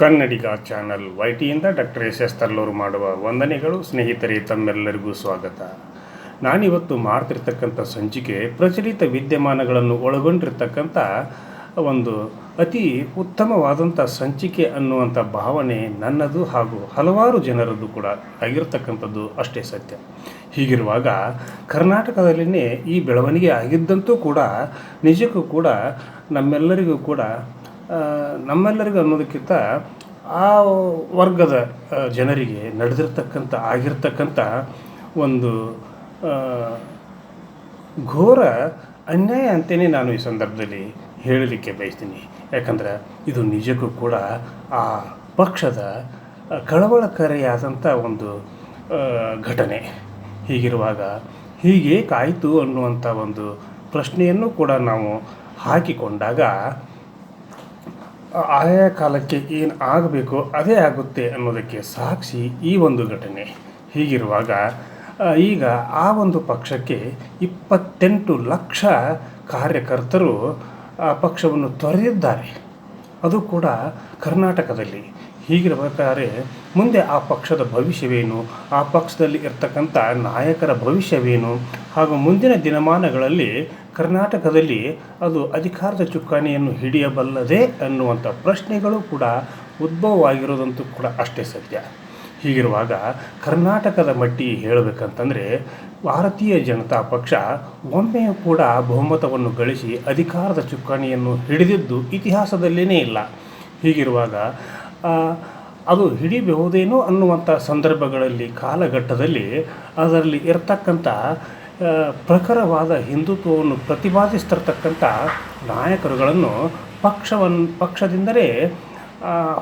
ಕನ್ನಡಿಗ channel ವೈಟಿಯಿಂದ doctor S S Tallur ಮಾಡುವ ವಂದನೆಗಳು, ಸ್ನೇಹಿತರೇ, ತಮ್ಮೆಲ್ಲರಿಗೂ ಸ್ವಾಗತ. ನಾನಿವತ್ತು ಮಾಡ್ತಿರ್ತಕ್ಕಂಥ ಸಂಚಿಕೆ ಪ್ರಚಲಿತ ವಿದ್ಯಮಾನಗಳನ್ನು ಒಳಗೊಂಡಿರ್ತಕ್ಕಂಥ ಒಂದು ಅತಿ ಉತ್ತಮವಾದಂಥ ಸಂಚಿಕೆ ಅನ್ನುವಂಥ ಭಾವನೆ ನನ್ನದು ಹಾಗೂ ಹಲವಾರು ಜನರದ್ದು ಕೂಡ ಆಗಿರ್ತಕ್ಕಂಥದ್ದು ಅಷ್ಟೇ ಸತ್ಯ. ಹೀಗಿರುವಾಗ ಕರ್ನಾಟಕದಲ್ಲಿನೇ ಈ ಬೆಳವಣಿಗೆ ಆಗಿದ್ದಂತೂ ಕೂಡ ನಿಜಕ್ಕೂ ಕೂಡ ನಮ್ಮೆಲ್ಲರಿಗೂ ಕೂಡ ನಮ್ಮೆಲ್ಲರಿಗೂ ಅನ್ನೋದಕ್ಕಿಂತ ಆ ವರ್ಗದ ಜನರಿಗೆ ನಡೆದಿರ್ತಕ್ಕಂಥ, ಆಗಿರ್ತಕ್ಕಂಥ ಒಂದು ಘೋರ ಅನ್ಯಾಯ ಅಂತಲೇ ನಾನು ಈ ಸಂದರ್ಭದಲ್ಲಿ ಹೇಳಲಿಕ್ಕೆ ಬಯಸ್ತೀನಿ. ಯಾಕಂದ್ರೆ ಇದು ನಿಜಕ್ಕೂ ಕೂಡ ಆ ಪಕ್ಷದ ಕಳವಳಕಾರಿಯಾದಂಥ ಒಂದು ಘಟನೆ. ಹೀಗಿರುವಾಗ ಹೀಗೇಕಾಯಿತು ಅನ್ನುವಂಥ ಒಂದು ಪ್ರಶ್ನೆಯನ್ನು ಕೂಡ ನಾವು ಹಾಕಿಕೊಂಡಾಗ ಆಯಾ ಕಾಲಕ್ಕೆ ಏನು ಆಗಬೇಕೋ ಅದೇ ಆಗುತ್ತೆ ಅನ್ನೋದಕ್ಕೆ ಸಾಕ್ಷಿ ಈ ಒಂದು ಘಟನೆ. ಹೀಗಿರುವಾಗ ಈಗ ಆ ಒಂದು ಪಕ್ಷಕ್ಕೆ ಇಪ್ಪತ್ತೆಂಟು ಲಕ್ಷ ಕಾರ್ಯಕರ್ತರು ಆ ಪಕ್ಷವನ್ನು ತೊರೆದಿದ್ದಾರೆ. ಅದು ಕೂಡ ಕರ್ನಾಟಕದಲ್ಲಿ. ಹೀಗಿರಬೇಕಾದ್ರೆ ಮುಂದೆ ಆ ಪಕ್ಷದ ಭವಿಷ್ಯವೇನು? ಆ ಪಕ್ಷದಲ್ಲಿ ಇರ್ತಕ್ಕಂಥ ನಾಯಕರ ಭವಿಷ್ಯವೇನು? ಹಾಗೂ ಮುಂದಿನ ದಿನಮಾನಗಳಲ್ಲಿ ಕರ್ನಾಟಕದಲ್ಲಿ ಅದು ಅಧಿಕಾರದ ಚುಕ್ಕಾಣಿಯನ್ನು ಹಿಡಿಯಬಲ್ಲದೆ ಅನ್ನುವಂಥ ಪ್ರಶ್ನೆಗಳು ಕೂಡ ಉದ್ಭವವಾಗಿರೋದಂತೂ ಕೂಡ ಅಷ್ಟೇ ಸತ್ಯ. ಹೀಗಿರುವಾಗ ಕರ್ನಾಟಕದ ಮಟ್ಟಿ ಹೇಳಬೇಕಂತಂದರೆ ಭಾರತೀಯ ಜನತಾ ಪಕ್ಷ ಒಮ್ಮೆಯೂ ಕೂಡ ಬಹುಮತವನ್ನು ಗಳಿಸಿ ಅಧಿಕಾರದ ಚುಕ್ಕಾಣಿಯನ್ನು ಹಿಡಿದಿದ್ದು ಇತಿಹಾಸದಲ್ಲಿಯೇ ಇಲ್ಲ. ಹೀಗಿರುವಾಗ ಅದು ಹಿಡಿಬಹುದೇನೋ ಅನ್ನುವಂಥ ಸಂದರ್ಭಗಳಲ್ಲಿ, ಕಾಲಘಟ್ಟದಲ್ಲಿ ಅದರಲ್ಲಿ ಇರತಕ್ಕಂಥ ಪ್ರಖರವಾದ ಹಿಂದುತ್ವವನ್ನು ಪ್ರತಿಪಾದಿಸ್ತಿರ್ತಕ್ಕಂಥ ನಾಯಕರುಗಳನ್ನು ಪಕ್ಷವನ್ನು ಪಕ್ಷದಿಂದಲೇ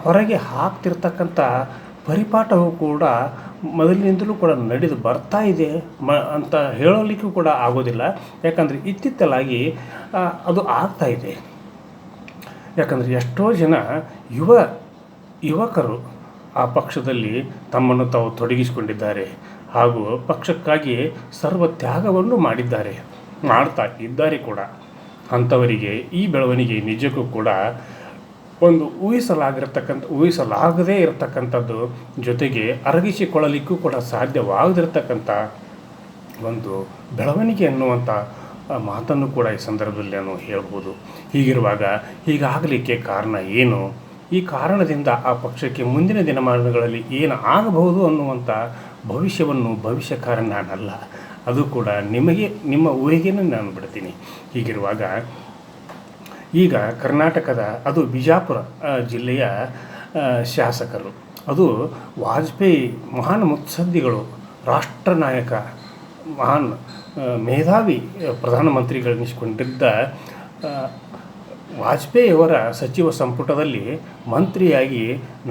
ಹೊರಗೆ ಹಾಕ್ತಿರ್ತಕ್ಕಂಥ ಪರಿಪಾಠವು ಕೂಡ ಮೊದಲಿನಿಂದಲೂ ಕೂಡ ನಡೆದು ಬರ್ತಾ ಇದೆ. ಮ, ಅಂತ ಹೇಳಲಿಕ್ಕೂ ಕೂಡ ಆಗೋದಿಲ್ಲ. ಯಾಕಂದರೆ ಇತ್ತಿತ್ತಲಾಗಿ ಅದು ಆಗ್ತಾ ಇದೆ. ಯಾಕಂದರೆ ಎಷ್ಟೋ ಜನ ಯುವ ಯುವಕರು ಆ ಪಕ್ಷದಲ್ಲಿ ತಮ್ಮನ್ನು ತಾವು ತೊಡಗಿಸಿಕೊಂಡಿದ್ದಾರೆ ಹಾಗೂ ಪಕ್ಷಕ್ಕಾಗಿ ಸರ್ವ ತ್ಯಾಗವನ್ನು ಮಾಡಿದ್ದಾರೆ, ಮಾಡ್ತಾ ಇದ್ದಾರೆ ಕೂಡ. ಅಂಥವರಿಗೆ ಈ ಬೆಳವಣಿಗೆ ನಿಜಕ್ಕೂ ಕೂಡ ಒಂದು ಊಹಿಸಲಾಗಿರ್ತಕ್ಕಂಥ, ಊಹಿಸಲಾಗದೇ ಇರತಕ್ಕಂಥದ್ದು ಜೊತೆಗೆ ಅರಗಿಸಿಕೊಳ್ಳಲಿಕ್ಕೂ ಕೂಡ ಸಾಧ್ಯವಾಗದಿರ್ತಕ್ಕಂಥ ಒಂದು ಬೆಳವಣಿಗೆ ಅನ್ನುವಂಥ ಮಾತನ್ನು ಕೂಡ ಈ ಸಂದರ್ಭದಲ್ಲಿ ನಾನು ಹೇಳ್ಬೋದು. ಹೀಗಿರುವಾಗ ಹೀಗಾಗಲಿಕ್ಕೆ ಕಾರಣ ಏನು? ಈ ಕಾರಣದಿಂದ ಆ ಪಕ್ಷಕ್ಕೆ ಮುಂದಿನ ದಿನಮಾನಗಳಲ್ಲಿ ಏನು ಆಗಬಹುದು ಅನ್ನುವಂಥ ಭವಿಷ್ಯವನ್ನು ಭವಿಷ್ಯಕಾರ ನಾನಲ್ಲ. ಅದು ಕೂಡ ನಿಮಗೆ, ನಿಮ್ಮ ಊರಿಗೇನೆ ನಾನು ಬಿಡ್ತೀನಿ. ಹೀಗಿರುವಾಗ ಈಗ ಕರ್ನಾಟಕದ, ಅದು ಬಿಜಾಪುರ ಜಿಲ್ಲೆಯ ಶಾಸಕರು. ಅದು ವಾಜಪೇಯಿ ಮಹಾನ್ ಮುತ್ಸದ್ದಿಗಳು, ರಾಷ್ಟ್ರ ನಾಯಕ, ಮಹಾನ್ ಮೇಧಾವಿ ಪ್ರಧಾನಮಂತ್ರಿಗಳೆನಿಸಿಕೊಂಡಿದ್ದ ವಾಜಪೇಯಿಯವರ ಸಚಿವ ಸಂಪುಟದಲ್ಲಿ ಮಂತ್ರಿಯಾಗಿ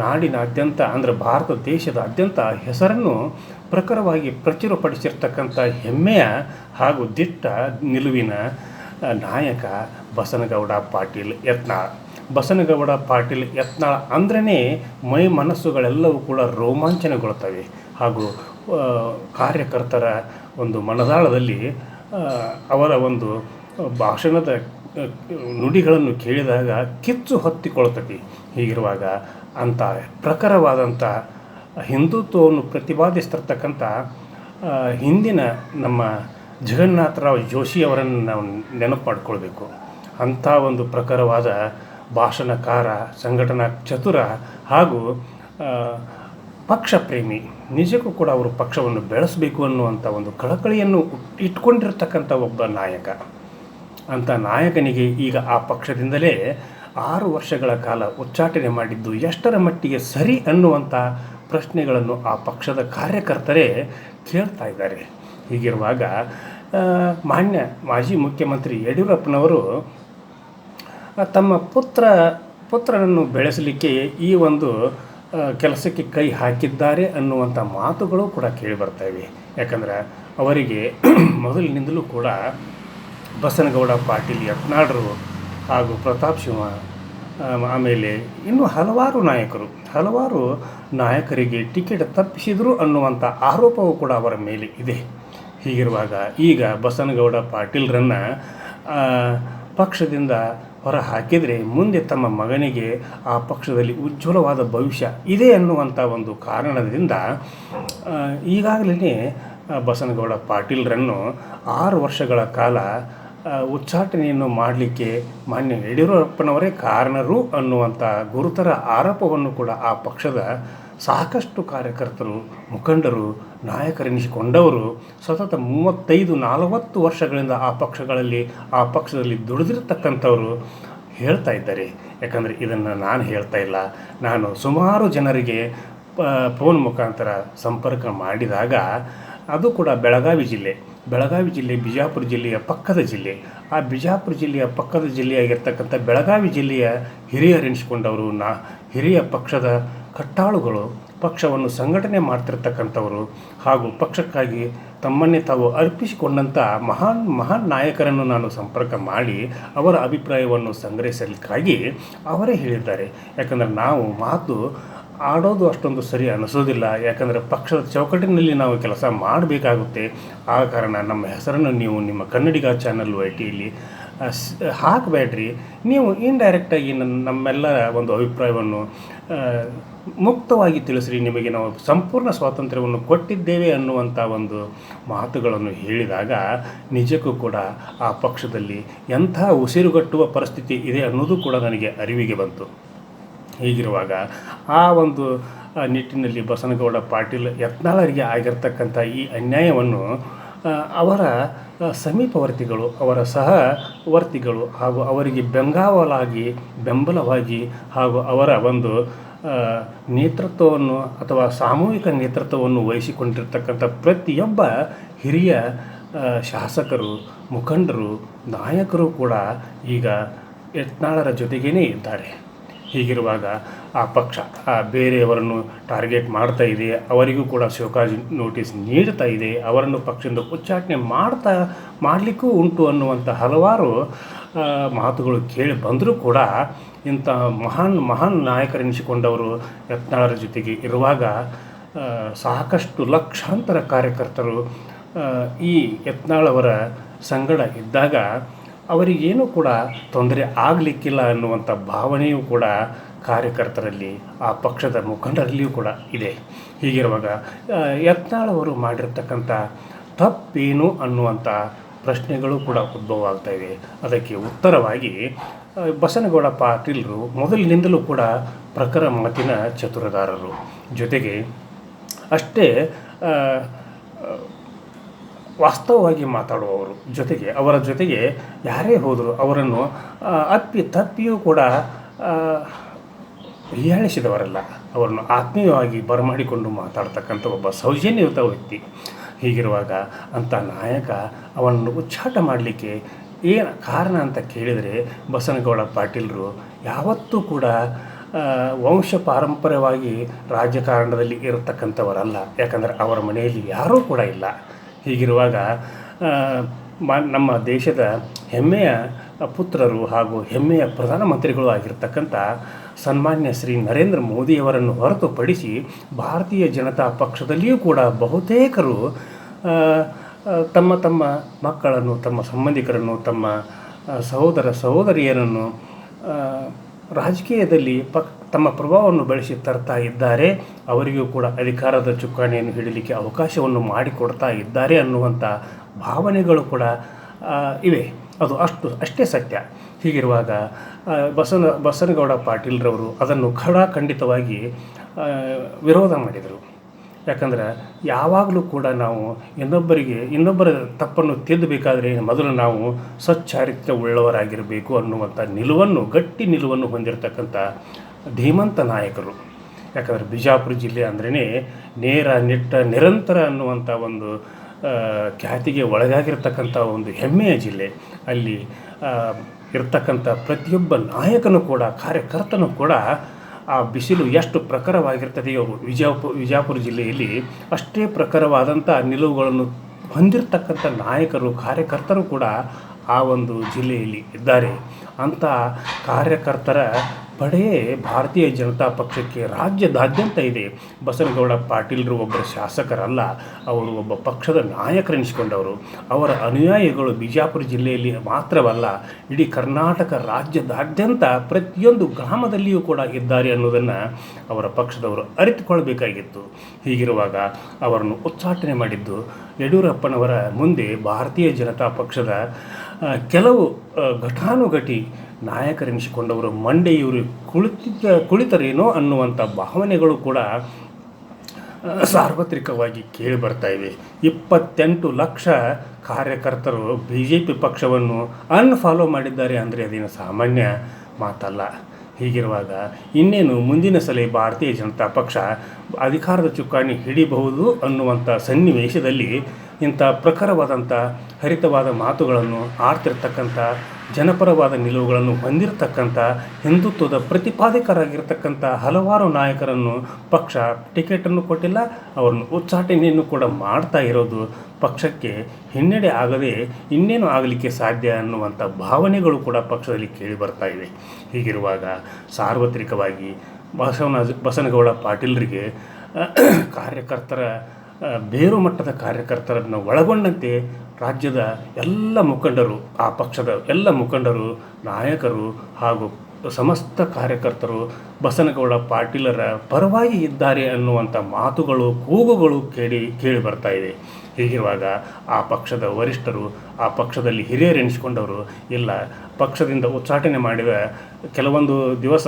ನಾಡಿನಾದ್ಯಂತ, ಅಂದರೆ ಭಾರತ ದೇಶದಾದ್ಯಂತ ಹೆಸರನ್ನು ಪ್ರಖರವಾಗಿ ಪ್ರಚುರಪಡಿಸಿರ್ತಕ್ಕಂಥ ಹೆಮ್ಮೆಯ ಹಾಗೂ ದಿಟ್ಟ ನಿಲುವಿನ ನಾಯಕ ಬಸನಗೌಡ ಪಾಟೀಲ್ ಯತ್ನಾಳ್. ಬಸನಗೌಡ ಪಾಟೀಲ್ ಯತ್ನಾಳ್ ಅಂದ್ರೇ ಮೈ ಮನಸ್ಸುಗಳೆಲ್ಲವೂ ಕೂಡ ರೋಮಾಂಚನಗೊಳ್ತವೆ ಹಾಗೂ ಕಾರ್ಯಕರ್ತರ ಒಂದು ಮನದಾಳದಲ್ಲಿ ಅವರ ಒಂದು ಭಾಷಣದ ನುಡಿಗಳನ್ನು ಕೇಳಿದಾಗ ಕಿಚ್ಚು ಹೊತ್ತಿಕೊಳ್ತತಿ. ಹೀಗಿರುವಾಗ ಅಂಥ ಪ್ರಖರವಾದಂಥ ಹಿಂದುತ್ವವನ್ನು ಪ್ರತಿಪಾದಿಸ್ತಿರ್ತಕ್ಕಂಥ ಹಿಂದಿನ ನಮ್ಮ ಜಗನ್ನಾಥರಾವ್ ಜೋಶಿಯವರನ್ನು ನಾವು ನೆನಪು ಮಾಡಿಕೊಳ್ಬೇಕು. ಅಂಥ ಒಂದು ಪ್ರಖರವಾದ ಭಾಷಣಕಾರ, ಸಂಘಟನಾ ಚತುರ ಹಾಗೂ ಪಕ್ಷ ಪ್ರೇಮಿ ನಿಜಕ್ಕೂ ಕೂಡ ಅವರು ಪಕ್ಷವನ್ನು ಬೆಳೆಸಬೇಕು ಅನ್ನುವಂಥ ಒಂದು ಕಳಕಳಿಯನ್ನು ಇಟ್ಕೊಂಡಿರ್ತಕ್ಕಂಥ ಒಬ್ಬ ನಾಯಕ. ಅಂಥ ನಾಯಕನಿಗೆ ಈಗ ಆ ಪಕ್ಷದಿಂದಲೇ ಆರು ವರ್ಷಗಳ ಕಾಲ ಉಚ್ಚಾಟನೆ ಮಾಡಿದ್ದು ಎಷ್ಟರ ಮಟ್ಟಿಗೆ ಸರಿ ಅನ್ನುವಂಥ ಪ್ರಶ್ನೆಗಳನ್ನು ಆ ಪಕ್ಷದ ಕಾರ್ಯಕರ್ತರೇ ಕೇಳ್ತಾ ಇದ್ದಾರೆ. ಹೀಗಿರುವಾಗ ಮಾನ್ಯ ಮಾಜಿ ಮುಖ್ಯಮಂತ್ರಿ ಯಡಿಯೂರಪ್ಪನವರು ತಮ್ಮ ಪುತ್ರ, ಪುತ್ರನನ್ನು ಬೆಳೆಸಲಿಕ್ಕೆ ಈ ಒಂದು ಕೆಲಸಕ್ಕೆ ಕೈ ಹಾಕಿದ್ದಾರೆ ಅನ್ನುವಂಥ ಮಾತುಗಳು ಕೂಡ ಕೇಳಿ ಬರ್ತಾ ಇವೆ. ಯಾಕಂದ್ರೆ ಅವರಿಗೆ ಮೊದಲಿನಿಂದಲೂ ಕೂಡ ಬಸನಗೌಡ ಪಾಟೀಲ್ ಯತ್ನಾಳ್ರು ಹಾಗೂ ಪ್ರತಾಪ್ ಸಿಂಹ ಆಮೇಲೆ ಇನ್ನೂ ಹಲವಾರು ನಾಯಕರು. ಹಲವಾರು ನಾಯಕರಿಗೆ ಟಿಕೆಟ್ ತಪ್ಪಿಸಿದರು ಅನ್ನುವಂಥ ಆರೋಪವೂ ಕೂಡ ಅವರ ಮೇಲೆ ಇದೆ. ಹೀಗಿರುವಾಗ ಈಗ ಬಸನಗೌಡ ಪಾಟೀಲ್ರನ್ನು ಪಕ್ಷದಿಂದ ಹೊರ ಹಾಕಿದರೆ ಮುಂದೆ ತಮ್ಮ ಮಗನಿಗೆ ಆ ಪಕ್ಷದಲ್ಲಿ ಉಜ್ವಲವಾದ ಭವಿಷ್ಯ ಇದೆ ಅನ್ನುವಂಥ ಒಂದು ಕಾರಣದಿಂದ ಈಗಾಗಲೇ ಬಸನಗೌಡ ಪಾಟೀಲ್ರನ್ನು ಆರು ವರ್ಷಗಳ ಕಾಲ ಉಚ್ಚಾಟನೆಯನ್ನು ಮಾಡಲಿಕ್ಕೆ ಮಾನ್ಯ ಯಡಿಯೂರಪ್ಪನವರೇ ಕಾರಣರು ಅನ್ನುವಂಥ ಗುರುತರ ಆರೋಪವನ್ನು ಕೂಡ ಆ ಪಕ್ಷದ ಸಾಕಷ್ಟು ಕಾರ್ಯಕರ್ತರು, ಮುಖಂಡರು, ನಾಯಕರೆನಿಸಿಕೊಂಡವರು ಸತತ ಮೂವತ್ತೈದು, ನಲವತ್ತು ವರ್ಷಗಳಿಂದ ಆ ಪಕ್ಷಗಳಲ್ಲಿ, ಆ ಪಕ್ಷದಲ್ಲಿ ದುಡಿದಿರ್ತಕ್ಕಂಥವರು ಹೇಳ್ತಾ ಇದ್ದಾರೆ. ಯಾಕಂದರೆ ಇದನ್ನು ನಾನು ಹೇಳ್ತಾ ಇಲ್ಲ. ನಾನು ಸುಮಾರು ಜನರಿಗೆ ಫೋನ್ ಮುಖಾಂತರ ಸಂಪರ್ಕ ಮಾಡಿದಾಗ ಅದು ಕೂಡ ಬೆಳಗಾವಿ ಜಿಲ್ಲೆ. ಬೆಳಗಾವಿ ಜಿಲ್ಲೆ, ಬಿಜಾಪುರ ಜಿಲ್ಲೆಯ ಪಕ್ಕದ ಜಿಲ್ಲೆ. ಆ ಬಿಜಾಪುರ ಜಿಲ್ಲೆಯ ಪಕ್ಕದ ಜಿಲ್ಲೆಯಾಗಿರ್ತಕ್ಕಂಥ ಬೆಳಗಾವಿ ಜಿಲ್ಲೆಯ ಹಿರಿಯರೆನಿಸಿಕೊಂಡವರು ನಾ, ಹಿರಿಯ ಪಕ್ಷದ ಕಟ್ಟಾಳುಗಳು, ಪಕ್ಷವನ್ನು ಸಂಘಟನೆ ಮಾಡ್ತಿರ್ತಕ್ಕಂಥವರು ಹಾಗೂ ಪಕ್ಷಕ್ಕಾಗಿ ತಮ್ಮನ್ನೇ ತಾವು ಅರ್ಪಿಸಿಕೊಂಡಂಥ ಮಹಾನ್ ಮಹಾನ್ ನಾಯಕರನ್ನು ನಾನು ಸಂಪರ್ಕ ಮಾಡಿ ಅವರ ಅಭಿಪ್ರಾಯವನ್ನು ಸಂಗ್ರಹಿಸಲಿಕ್ಕಾಗಿ ಅವರೇ ಹೇಳಿದ್ದಾರೆ. ಯಾಕಂದರೆ ನಾವು ಮಾತು ಆಡೋದು ಅಷ್ಟೊಂದು ಸರಿ ಅನಿಸೋದಿಲ್ಲ. ಯಾಕಂದರೆ ಪಕ್ಷದ ಚೌಕಟ್ಟಿನಲ್ಲಿ ನಾವು ಕೆಲಸ ಮಾಡಬೇಕಾಗುತ್ತೆ. ಆ ಕಾರಣ ನಮ್ಮ ಹೆಸರನ್ನು ನೀವು ನಿಮ್ಮ ಕನ್ನಡಿಗ ಚಾನಲ್ ಐ ಟಿಯಲ್ಲಿ ಹಾಕಬೇಡ್ರಿ. ನೀವು ಇಂಡೈರೆಕ್ಟಾಗಿ ನನ್ನ ನಮ್ಮೆಲ್ಲರ ಒಂದು ಅಭಿಪ್ರಾಯವನ್ನು ಮುಕ್ತವಾಗಿ ತಿಳಿಸ್ರಿ. ನಿಮಗೆ ನಾವು ಸಂಪೂರ್ಣ ಸ್ವಾತಂತ್ರ್ಯವನ್ನು ಕೊಟ್ಟಿದ್ದೇವೆ ಅನ್ನುವಂಥ ಒಂದು ಮಾತುಗಳನ್ನು ಹೇಳಿದಾಗ ನಿಜಕ್ಕೂ ಕೂಡ ಆ ಪಕ್ಷದಲ್ಲಿ ಎಂಥ ಉಸಿರುಗಟ್ಟುವ ಪರಿಸ್ಥಿತಿ ಇದೆ ಅನ್ನೋದು ಕೂಡ ನನಗೆ ಅರಿವಿಗೆ ಬಂತು. ಹೀಗಿರುವಾಗ ಆ ಒಂದು ನಿಟ್ಟಿನಲ್ಲಿ ಬಸನಗೌಡ ಪಾಟೀಲ್ ಯತ್ನಾಳರಿಗೆ ಆಗಿರ್ತಕ್ಕಂಥ ಈ ಅನ್ಯಾಯವನ್ನು ಅವರ ಸಮೀಪವರ್ತಿಗಳು ಅವರ ಸಹವರ್ತಿಗಳು ಹಾಗೂ ಅವರಿಗೆ ಬೆಂಗಾವಲಾಗಿ, ಬೆಂಬಲವಾಗಿ ಹಾಗೂ ಅವರ ಒಂದು ನೇತೃತ್ವವನ್ನು ಅಥವಾ ಸಾಮೂಹಿಕ ನೇತೃತ್ವವನ್ನು ವಹಿಸಿಕೊಂಡಿರ್ತಕ್ಕಂಥ ಪ್ರತಿಯೊಬ್ಬ ಹಿರಿಯ ಶಾಸಕರು, ಮುಖಂಡರು, ನಾಯಕರು ಕೂಡ ಈಗ ಯತ್ನಾಳರ ಜೊತೆಗೇ ಇದ್ದಾರೆ. ಹೀಗಿರುವಾಗ ಆ ಪಕ್ಷ, ಆ ಬೇರೆಯವರನ್ನು ಟಾರ್ಗೆಟ್ ಮಾಡ್ತಾ ಇದೆ, ಅವರಿಗೂ ಕೂಡ ಶೋಕಾಜ್ ನೋಟಿಸ್ ನೀಡ್ತಾ ಇದೆ, ಅವರನ್ನು ಪಕ್ಷದಿಂದ ಉಚ್ಚಾಟನೆ ಮಾಡ್ತಾ, ಮಾಡಲಿಕ್ಕೂ ಉಂಟು ಅನ್ನುವಂಥ ಹಲವಾರು ಮಾತುಗಳು ಕೇಳಿ ಬಂದರೂ ಕೂಡ ಇಂಥ ಮಹಾನ್ ಮಹಾನ್ ನಾಯಕರೆನಿಸಿಕೊಂಡವರು ಯತ್ನಾಳರ ಜೊತೆಗೆ ಇರುವಾಗ ಸಾಕಷ್ಟು ಲಕ್ಷಾಂತರ ಕಾರ್ಯಕರ್ತರು ಈ ಯತ್ನಾಳವರ ಸಂಗಡ ಇದ್ದಾಗ ಅವರಿಗೇನೂ ಕೂಡ ತೊಂದರೆ ಆಗಲಿಕ್ಕಿಲ್ಲ ಅನ್ನುವಂಥ ಭಾವನೆಯೂ ಕೂಡ ಕಾರ್ಯಕರ್ತರಲ್ಲಿ, ಆ ಪಕ್ಷದ ಮುಖಂಡರಲ್ಲಿಯೂ ಕೂಡ ಇದೆ. ಹೀಗಿರುವಾಗ ಯತ್ನಾಳವರು ಮಾಡಿರ್ತಕ್ಕಂಥ ತಪ್ಪೇನು ಅನ್ನುವಂಥ ಪ್ರಶ್ನೆಗಳು ಕೂಡ ಉದ್ಭವ ಆಗ್ತಾ ಇವೆ. ಅದಕ್ಕೆ ಉತ್ತರವಾಗಿ ಬಸನಗೌಡ ಪಾಟೀಲರು ಮೊದಲಿನಿಂದಲೂ ಕೂಡ ಪ್ರಖರ ಮಾತಿನ ಚತುರದಾರರು. ಜೊತೆಗೆ ಅಷ್ಟೇ ವಾಸ್ತವವಾಗಿ ಮಾತಾಡುವವರು ಜೊತೆಗೆ, ಅವರ ಜೊತೆಗೆ ಯಾರೇ ಹೋದರೂ ಅವರನ್ನು ಅಪ್ಪಿ ತಪ್ಪಿಯೂ ಕೂಡ ಹೀಯಾಳಿಸಿದವರಲ್ಲ. ಅವರನ್ನು ಆತ್ಮೀಯವಾಗಿ ಬರಮಾಡಿಕೊಂಡು ಮಾತಾಡ್ತಕ್ಕಂಥ ಒಬ್ಬ ಸೌಜನ್ಯಯುತ ವ್ಯಕ್ತಿ. ಹೀಗಿರುವಾಗ ಅಂಥ ನಾಯಕ ಅವನನ್ನು ಉಚ್ಚಾಟ ಮಾಡಲಿಕ್ಕೆ ಏನು ಕಾರಣ ಅಂತ ಕೇಳಿದರೆ ಬಸನಗೌಡ ಪಾಟೀಲರು ಯಾವತ್ತೂ ಕೂಡ ವಂಶ ಪಾರಂಪರ್ಯವಾಗಿ ರಾಜಕಾರಣದಲ್ಲಿ ಇರತಕ್ಕಂಥವರಲ್ಲ. ಯಾಕಂದರೆ ಅವರ ಮನೆಯಲ್ಲಿ ಯಾರೂ ಕೂಡ ಇಲ್ಲ. ಹೀಗಿರುವಾಗ ನಮ್ಮ ದೇಶದ ಹೆಮ್ಮೆಯ ಪುತ್ರರು ಹಾಗೂ ಹೆಮ್ಮೆಯ ಪ್ರಧಾನಮಂತ್ರಿಗಳು ಆಗಿರ್ತಕ್ಕಂಥ ಸನ್ಮಾನ್ಯ ಶ್ರೀ ನರೇಂದ್ರ ಮೋದಿಯವರನ್ನು ಹೊರತುಪಡಿಸಿ ಭಾರತೀಯ ಜನತಾ ಪಕ್ಷದಲ್ಲಿಯೂ ಕೂಡ ಬಹುತೇಕರು ತಮ್ಮ ತಮ್ಮ ಮಕ್ಕಳನ್ನು, ತಮ್ಮ ಸಂಬಂಧಿಕರನ್ನು, ತಮ್ಮ ಸಹೋದರ ಸಹೋದರಿಯರನ್ನು ರಾಜಕೀಯದಲ್ಲಿ ಪಕ್ ತಮ್ಮ ಪ್ರಭಾವವನ್ನು ಬೆಳೆಸಿ ತರ್ತಾ ಇದ್ದಾರೆ. ಅವರಿಗೂ ಕೂಡ ಅಧಿಕಾರದ ಚುಕ್ಕಾಣಿಯನ್ನು ಹಿಡಲಿಕ್ಕೆ ಅವಕಾಶವನ್ನು ಮಾಡಿಕೊಡ್ತಾ ಇದ್ದಾರೆ ಅನ್ನುವಂಥ ಭಾವನೆಗಳು ಕೂಡ ಇವೆ. ಅದು ಅಷ್ಟು, ಅಷ್ಟೇ ಸತ್ಯ. ಹೀಗಿರುವಾಗ ಬಸನ, ಬಸನಗೌಡ ಪಾಟೀಲ್ರವರು ಅದನ್ನು ಖಡಾಖಂಡಿತವಾಗಿ ಖಂಡಿತವಾಗಿ ವಿರೋಧ ಮಾಡಿದರು. ಯಾಕಂದ್ರೆ ಯಾವಾಗಲೂ ಕೂಡ ನಾವು ಇನ್ನೊಬ್ಬರಿಗೆ, ಇನ್ನೊಬ್ಬರ ತಪ್ಪನ್ನು ತಿದ್ದಬೇಕಾದ್ರೆ ಮೊದಲು ನಾವು ಸಚ್ಚಾರಿತ್ರ್ಯ ಉಳ್ಳವರಾಗಿರಬೇಕು ಅನ್ನುವಂಥ ನಿಲುವನ್ನು, ಗಟ್ಟಿ ನಿಲುವನ್ನು ಹೊಂದಿರತಕ್ಕಂಥ ಧೀಮಂತ ನಾಯಕರು. ಯಾಕಂದರೆ ಬಿಜಾಪುರ ಜಿಲ್ಲೆ ಅಂದ್ರೇ ನೇರ ನಿಟ್ಟ ನಿರಂತರ ಅನ್ನುವಂಥ ಒಂದು ಖ್ಯಾತಿಗೆ ಒಳಗಾಗಿರ್ತಕ್ಕಂಥ ಒಂದು ಹೆಮ್ಮೆಯ ಜಿಲ್ಲೆ. ಅಲ್ಲಿ ಇರ್ತಕ್ಕಂಥ ಪ್ರತಿಯೊಬ್ಬ ನಾಯಕನು ಕೂಡ, ಕಾರ್ಯಕರ್ತನು ಕೂಡ ಆ ಬಿಸಿಲು ಎಷ್ಟು ಪ್ರಖರವಾಗಿರ್ತದೆಯೋ ವಿಜಾಪುರ ವಿಜಾಪುರ ಜಿಲ್ಲೆಯಲ್ಲಿ ಅಷ್ಟೇ ಪ್ರಖರವಾದಂಥ ನಿಲುವುಗಳನ್ನು ಹೊಂದಿರತಕ್ಕಂಥ ನಾಯಕರು, ಕಾರ್ಯಕರ್ತರು ಕೂಡ ಆ ಒಂದು ಜಿಲ್ಲೆಯಲ್ಲಿ ಇದ್ದಾರೆ. ಅಂಥ ಕಾರ್ಯಕರ್ತರ ಪಡೆಯೇ ಭಾರತೀಯ ಜನತಾ ಪಕ್ಷಕ್ಕೆ ರಾಜ್ಯದಾದ್ಯಂತ ಇದೆ. ಬಸನಗೌಡ ಪಾಟೀಲರು ಒಬ್ಬರ ಶಾಸಕರಲ್ಲ, ಅವರು ಒಬ್ಬ ಪಕ್ಷದ ನಾಯಕರೆನಿಸಿಕೊಂಡವರು. ಅವರ ಅನುಯಾಯಿಗಳು ಬಿಜಾಪುರ ಜಿಲ್ಲೆಯಲ್ಲಿ ಮಾತ್ರವಲ್ಲ, ಇಡೀ ಕರ್ನಾಟಕ ರಾಜ್ಯದಾದ್ಯಂತ ಪ್ರತಿಯೊಂದು ಗ್ರಾಮದಲ್ಲಿಯೂ ಕೂಡ ಇದ್ದಾರೆ ಅನ್ನೋದನ್ನು ಅವರ ಪಕ್ಷದವರು ಅರಿತುಕೊಳ್ಬೇಕಾಗಿತ್ತು. ಹೀಗಿರುವಾಗ ಅವರನ್ನು ಉಚ್ಚಾಟನೆ ಮಾಡಿದ್ದು ಯಡಿಯೂರಪ್ಪನವರ ಮುಂದೆ ಭಾರತೀಯ ಜನತಾ ಪಕ್ಷದ ಕೆಲವು ಘಟಾನುಘಟಿ ನಾಯಕರೆನಿಸಿಕೊಂಡವರು ಮಂಡೆಯವರು ಕುಳಿತಿದ್ದ ಕುಳಿತರೇನೋ ಅನ್ನುವಂಥ ಭಾವನೆಗಳು ಕೂಡ ಸಾರ್ವತ್ರಿಕವಾಗಿ ಕೇಳಿ ಬರ್ತಾ ಇವೆ. ಇಪ್ಪತ್ತೆಂಟು ಲಕ್ಷ ಕಾರ್ಯಕರ್ತರು ಬಿ ಜೆ ಪಿ ಪಕ್ಷವನ್ನು ಅನ್ಫಾಲೋ ಮಾಡಿದ್ದಾರೆ ಅಂದರೆ ಅದೇನು ಸಾಮಾನ್ಯ ಮಾತಲ್ಲ. ಹೀಗಿರುವಾಗ ಇನ್ನೇನು ಮುಂದಿನ ಸಲ ಭಾರತೀಯ ಜನತಾ ಪಕ್ಷ ಅಧಿಕಾರದ ಚುಕ್ಕಾಣಿ ಹಿಡಿಬಹುದು ಅನ್ನುವಂಥ ಸನ್ನಿವೇಶದಲ್ಲಿ ಇಂಥ ಪ್ರಖರವಾದಂಥ ಹರಿತವಾದ ಮಾತುಗಳನ್ನು ಆಡ್ತಿರ್ತಕ್ಕಂಥ ಜನಪರವಾದ ನಿಲುವುಗಳನ್ನು ಹೊಂದಿರತಕ್ಕಂಥ ಹಿಂದುತ್ವದ ಪ್ರತಿಪಾದಕರಾಗಿರ್ತಕ್ಕಂಥ ಹಲವಾರು ನಾಯಕರನ್ನು ಪಕ್ಷ ಟಿಕೆಟನ್ನು ಕೊಟ್ಟಿಲ್ಲ, ಅವರನ್ನು ಉಚ್ಚಾಟನೆಯನ್ನು ಕೂಡ ಮಾಡ್ತಾ ಇರೋದು ಪಕ್ಷಕ್ಕೆ ಹಿನ್ನಡೆ ಆಗದೆ ಇನ್ನೇನು ಆಗಲಿಕ್ಕೆ ಸಾಧ್ಯ ಅನ್ನುವಂಥ ಭಾವನೆಗಳು ಕೂಡ ಪಕ್ಷದಲ್ಲಿ ಕೇಳಿ ಬರ್ತಾ ಇವೆ. ಹೀಗಿರುವಾಗ ಸಾರ್ವತ್ರಿಕವಾಗಿ ಬಸವನ ಬಸನಗೌಡ ಪಾಟೀಲರಿಗೆ ಕಾರ್ಯಕರ್ತರ ಬೇರು ಮಟ್ಟದ ಕಾರ್ಯಕರ್ತರನ್ನು ಒಳಗೊಂಡಂತೆ ರಾಜ್ಯದ ಎಲ್ಲ ಮುಖಂಡರು ಆ ಪಕ್ಷದ ಎಲ್ಲ ಮುಖಂಡರು ನಾಯಕರು ಹಾಗೂ ಸಮಸ್ತ ಕಾರ್ಯಕರ್ತರು, ಬಸನಗೌಡ ಪಾಟೀಲರ ಪರವಾಗಿ ಇದ್ದಾರೆ ಅನ್ನುವಂಥ ಮಾತುಗಳು, ಕೂಗುಗಳು ಕೇಳಿ ಕೇಳಿ ಬರ್ತಾ ಇದೆ. ಹೀಗಿರುವಾಗ ಆ ಪಕ್ಷದ ವರಿಷ್ಠರು, ಆ ಪಕ್ಷದಲ್ಲಿ ಹಿರಿಯರೆನಿಸಿಕೊಂಡವರು ಇಲ್ಲ, ಪಕ್ಷದಿಂದ ಉಚ್ಚಾಟನೆ ಮಾಡಿದ ಕೆಲವೊಂದು ದಿವಸ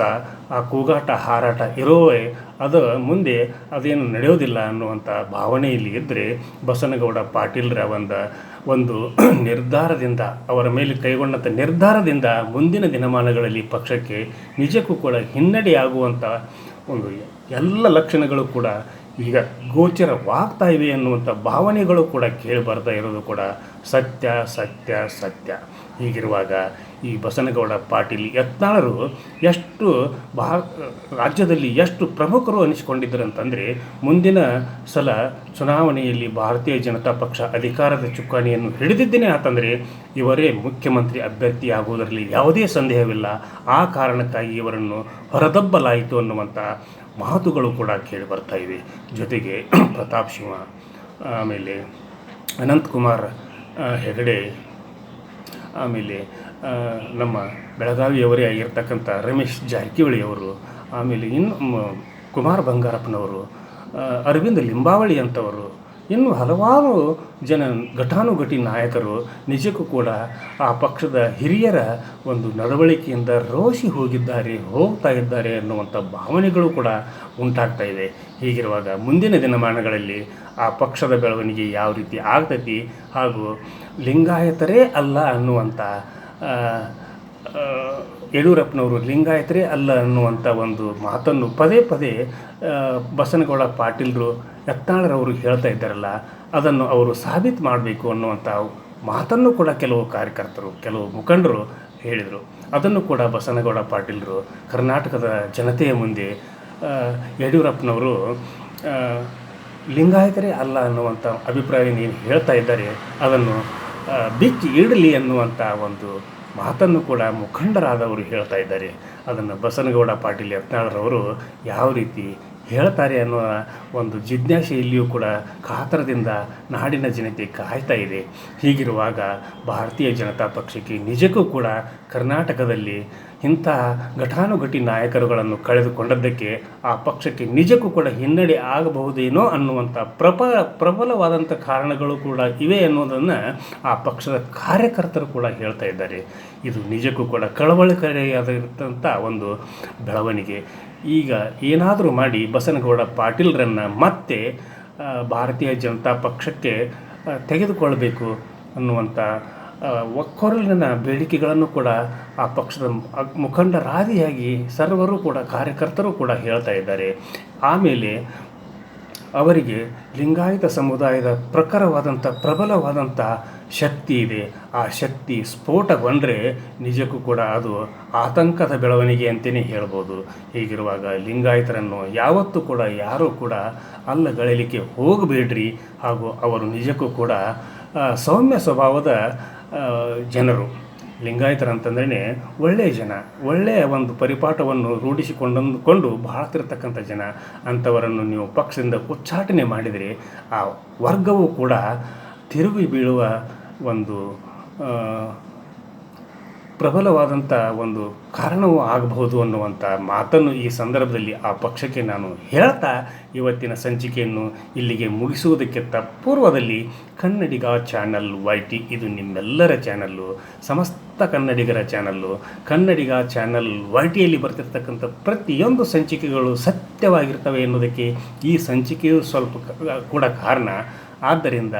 ಆ ಕೂಗಾಟ, ಹಾರಾಟ ಇರೋವೇ, ಅದು ಮುಂದೆ ಅದೇನು ನಡೆಯೋದಿಲ್ಲ ಅನ್ನುವಂಥ ಭಾವನೆಯಲ್ಲಿ ಇದ್ದರೆ ಬಸನಗೌಡ ಪಾಟೀಲರ ಒಂದು ಒಂದು ನಿರ್ಧಾರದಿಂದ, ಅವರ ಮೇಲೆ ಕೈಗೊಂಡಂಥ ನಿರ್ಧಾರದಿಂದ ಮುಂದಿನ ದಿನಮಾನಗಳಲ್ಲಿ ಪಕ್ಷಕ್ಕೆ ನಿಜಕ್ಕೂ ಕೂಡ ಹಿನ್ನಡೆಯಾಗುವಂಥ ಒಂದು ಎಲ್ಲ ಲಕ್ಷಣಗಳು ಕೂಡ ಈಗ ಗೋಚರವಾಗ್ತಾ ಇವೆ ಅನ್ನುವಂಥ ಭಾವನೆಗಳು ಕೂಡ ಕೇಳಿ ಬರ್ತಾ ಇರೋದು ಕೂಡ ಸತ್ಯ ಸತ್ಯ ಸತ್ಯ. ಹೀಗಿರುವಾಗ ಈ ಬಸನಗೌಡ ಪಾಟೀಲ್ ಯತ್ನಾಳರು ಎಷ್ಟು ಭಾ ರಾಜ್ಯದಲ್ಲಿ ಎಷ್ಟು ಪ್ರಮುಖರು ಅನಿಸಿಕೊಂಡಿದ್ದರು ಅಂತಂದರೆ ಮುಂದಿನ ಸಲ ಚುನಾವಣೆಯಲ್ಲಿ ಭಾರತೀಯ ಜನತಾ ಪಕ್ಷ ಅಧಿಕಾರದ ಚುಕ್ಕಾಣಿಯನ್ನು ಹಿಡಿದಿದ್ದೇನೆ ಆತಂದರೆ ಇವರೇ ಮುಖ್ಯಮಂತ್ರಿ ಅಭ್ಯರ್ಥಿ ಆಗುವುದರಲ್ಲಿ ಯಾವುದೇ ಸಂದೇಹವಿಲ್ಲ. ಆ ಕಾರಣಕ್ಕಾಗಿ ಇವರನ್ನು ಹೊರದಬ್ಬಲಾಯಿತು ಅನ್ನುವಂಥ ಮಾತುಗಳು ಕೂಡ ಕೇಳಿ ಬರ್ತಾ ಇವೆ. ಜೊತೆಗೆ ಪ್ರತಾಪ್ ಸಿಂಹ ಆಮೇಲೆ ಅನಂತಕುಮಾರ್ ಹೆಗಡೆ, ಆಮೇಲೆ ನಮ್ಮ ಬೆಳಗಾವಿಯವರೇ ಆಗಿರ್ತಕ್ಕಂಥ ರಮೇಶ್ ಜಾರಕಿಹೊಳಿಯವರು, ಆಮೇಲೆ ಇನ್ನು ಕುಮಾರ್ ಬಂಗಾರಪ್ಪನವರು ಅರವಿಂದ ಲಿಂಬಾವಳಿ ಅಂಥವರು ಇನ್ನು ಹಲವಾರು ಜನ ಘಟಾನುಘಟಿ ನಾಯಕರು, ನಿಜಕ್ಕೂ ಕೂಡ ಆ ಪಕ್ಷದ ಹಿರಿಯರ ಒಂದು ನಡವಳಿಕೆಯಿಂದ ರೋಷಿ ಹೋಗಿದ್ದಾರೆ, ಹೋಗ್ತಾ ಇದ್ದಾರೆ ಅನ್ನುವಂಥ ಭಾವನೆಗಳು ಕೂಡ ಉಂಟಾಗ್ತಾ ಇದೆ. ಹೀಗಿರುವಾಗ ಮುಂದಿನ ದಿನಮಾನಗಳಲ್ಲಿ ಆ ಪಕ್ಷದ ಬೆಳವಣಿಗೆ ಯಾವ ರೀತಿ ಆಗ್ತೈತಿ ಹಾಗೂ ಲಿಂಗಾಯತರೇ ಅಲ್ಲ ಅನ್ನುವಂಥ ಯಡಿಯೂರಪ್ಪನವರು ಲಿಂಗಾಯತ್ರಿ ಅಲ್ಲ ಅನ್ನುವಂಥ ಒಂದು ಮಾತನ್ನು ಪದೇ ಪದೇ ಬಸನಗೌಡ ಪಾಟೀಲರು ಯತ್ನಾಳರವರು ಹೇಳ್ತಾ ಇದ್ದಾರಲ್ಲ, ಅದನ್ನು ಅವರು ಸಾಬೀತು ಮಾಡಬೇಕು ಅನ್ನುವಂಥ ಮಾತನ್ನು ಕೂಡ ಕೆಲವು ಕಾರ್ಯಕರ್ತರು, ಕೆಲವು ಮುಖಂಡರು ಹೇಳಿದರು. ಅದನ್ನು ಕೂಡ ಬಸನಗೌಡ ಪಾಟೀಲರು ಕರ್ನಾಟಕದ ಜನತೆಯ ಮುಂದೆ ಯಡಿಯೂರಪ್ಪನವರು ಲಿಂಗಾಯತರೇ ಅಲ್ಲ ಅನ್ನುವಂಥ ಅಭಿಪ್ರಾಯ ಏನು ಹೇಳ್ತಾ ಇದ್ದಾರೆ, ಅದನ್ನು ಬಿಚ್ಚಿ ಇಡಲಿ ಅನ್ನುವಂಥ ಒಂದು ಮಾತನ್ನು ಕೂಡ ಮುಖಂಡರಾದವರು ಹೇಳ್ತಾ ಇದ್ದಾರೆ. ಅದನ್ನು ಬಸನಗೌಡ ಪಾಟೀಲ್ ಯತ್ನಾಳರವರು ಯಾವ ರೀತಿ ಹೇಳ್ತಾರೆ ಅನ್ನೋ ಒಂದು ಜಿಜ್ಞಾಸೆಯಲ್ಲಿಯೂ ಕೂಡ ಕಾತರದಿಂದ ನಾಡಿನ ಜನತೆ ಕಾಯ್ತಾ ಇದೆ. ಹೀಗಿರುವಾಗ ಭಾರತೀಯ ಜನತಾ ಪಕ್ಷಕ್ಕೆ ನಿಜಕ್ಕೂ ಕೂಡ ಕರ್ನಾಟಕದಲ್ಲಿ ಇಂತಹ ಘಟಾನುಘಟಿ ನಾಯಕರುಗಳನ್ನು ಕಳೆದುಕೊಂಡದ್ದಕ್ಕೆ ಆ ಪಕ್ಷಕ್ಕೆ ನಿಜಕ್ಕೂ ಕೂಡ ಹಿನ್ನಡೆ ಆಗಬಹುದೇನೋ ಅನ್ನುವಂಥ ಪ್ರಪ ಪ್ರಬಲವಾದಂಥ ಕಾರಣಗಳು ಕೂಡ ಇವೆ ಅನ್ನೋದನ್ನು ಆ ಪಕ್ಷದ ಕಾರ್ಯಕರ್ತರು ಕೂಡ ಹೇಳ್ತಾ ಇದ್ದಾರೆ. ಇದು ನಿಜಕ್ಕೂ ಕೂಡ ಕಳವಳಕಾರಿಯಾದಂಥ ಒಂದು ಬೆಳವಣಿಗೆ. ಈಗ ಏನಾದರೂ ಮಾಡಿ ಬಸನಗೌಡ ಪಾಟೀಲ್ರನ್ನು ಮತ್ತೆ ಭಾರತೀಯ ಜನತಾ ಪಕ್ಷಕ್ಕೆ ತೆಗೆದುಕೊಳ್ಳಬೇಕು ತೆಗೆದುಕೊಳ್ಬೇಕು ಅನ್ನುವಂಥ ಒಕ್ಕೊರಲಿನ ಬೇಡಿಕೆಗಳನ್ನು ಕೂಡ ಆ ಪಕ್ಷದ ಮುಖಂಡರಾದಿಯಾಗಿ ಸರ್ವರು ಕೂಡ, ಕಾರ್ಯಕರ್ತರು ಕೂಡ ಹೇಳ್ತಾ ಇದ್ದಾರೆ. ಆಮೇಲೆ ಅವರಿಗೆ ಲಿಂಗಾಯತ ಸಮುದಾಯದ ಪ್ರಖರವಾದಂಥ, ಪ್ರಬಲವಾದಂಥ ಶಕ್ತಿ ಇದೆ. ಆ ಶಕ್ತಿ ಸ್ಫೋಟಗೊಂಡರೆ ನಿಜಕ್ಕೂ ಕೂಡ ಅದು ಆತಂಕದ ಬೆಳವಣಿಗೆ ಅಂತಲೇ ಹೇಳ್ಬೋದು. ಹೀಗಿರುವಾಗ ಲಿಂಗಾಯತರನ್ನು ಯಾವತ್ತೂ ಕೂಡ, ಯಾರೂ ಕೂಡ ಅಲ್ಲಗಳೆಯಲಿಕ್ಕೆ ಹೋಗಬೇಡ್ರಿ. ಹಾಗೂ ಅವರು ನಿಜಕ್ಕೂ ಕೂಡ ಸೌಮ್ಯ ಸ್ವಭಾವದ ಜನರು, ಲಿಂಗಾಯತರ ಅಂತಂದ್ರೆ ಒಳ್ಳೆಯ ಜನ ಒಳ್ಳೆಯ ಒಂದು ಪರಿಪಾಠವನ್ನು ರೂಢಿಸಿಕೊಂಡಂದುಕೊಂಡು ಬಾಳ್ತಿರ್ತಕ್ಕಂಥ ಜನ ಅಂಥವರನ್ನು ನೀವು ಪಕ್ಷದಿಂದ ಉಚ್ಚಾಟನೆ ಮಾಡಿದರೆ ಆ ವರ್ಗವು ಕೂಡ ತಿರುಗಿ ಬೀಳುವ ಒಂದು ಪ್ರಬಲವಾದಂಥ ಒಂದು ಕಾರಣವೂ ಆಗಬಹುದು ಅನ್ನುವಂಥ ಮಾತನ್ನು ಈ ಸಂದರ್ಭದಲ್ಲಿ ಆ ಪಕ್ಷಕ್ಕೆ ನಾನು ಹೇಳ್ತಾ ಇವತ್ತಿನ ಸಂಚಿಕೆಯನ್ನು ಇಲ್ಲಿಗೆ ಮುಗಿಸುವುದಕ್ಕೆ ಪೂರ್ವದಲ್ಲಿ ಕನ್ನಡಿಗ ಚಾನಲ್ ವೈ ಟಿ ಇದು ನಿಮ್ಮೆಲ್ಲರ ಚಾನಲ್ಲು, ಸಮಸ್ತ ಕನ್ನಡಿಗರ ಚಾನಲ್ಲು. ಕನ್ನಡಿಗ ಚಾನಲ್ ವೈ ಟಿಯಲ್ಲಿ ಬರ್ತಿರ್ತಕ್ಕಂಥ ಪ್ರತಿಯೊಂದು ಸಂಚಿಕೆಗಳು ಸತ್ಯವಾಗಿರ್ತವೆ ಎನ್ನುವುದಕ್ಕೆ ಈ ಸಂಚಿಕೆಯು ಸ್ವಲ್ಪ ಕೂಡ ಕಾರಣ. ಆದ್ದರಿಂದ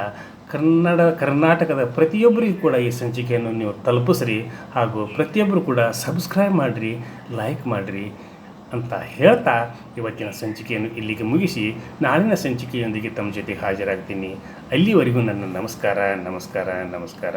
ಕನ್ನಡ, ಕರ್ನಾಟಕದ ಪ್ರತಿಯೊಬ್ಬರಿಗೂ ಕೂಡ ಈ ಸಂಚಿಕೆಯನ್ನು ನೀವು ತಲುಪಿಸ್ರಿ ಹಾಗೂ ಪ್ರತಿಯೊಬ್ಬರು ಕೂಡ ಸಬ್ಸ್ಕ್ರೈಬ್ ಮಾಡಿರಿ ಲೈಕ್ ಮಾಡಿರಿ ಅಂತ ಹೇಳ್ತಾ ಇವತ್ತಿನ ಸಂಚಿಕೆಯನ್ನು ಇಲ್ಲಿಗೆ ಮುಗಿಸಿ ನಾಳಿನ ಸಂಚಿಕೆಯೊಂದಿಗೆ ತಮ್ಮ ಜೊತೆ ಹಾಜರಾಗ್ತೀನಿ. ಅಲ್ಲಿವರೆಗೂ ನನ್ನ ನಮಸ್ಕಾರ ನಮಸ್ಕಾರ ನಮಸ್ಕಾರ.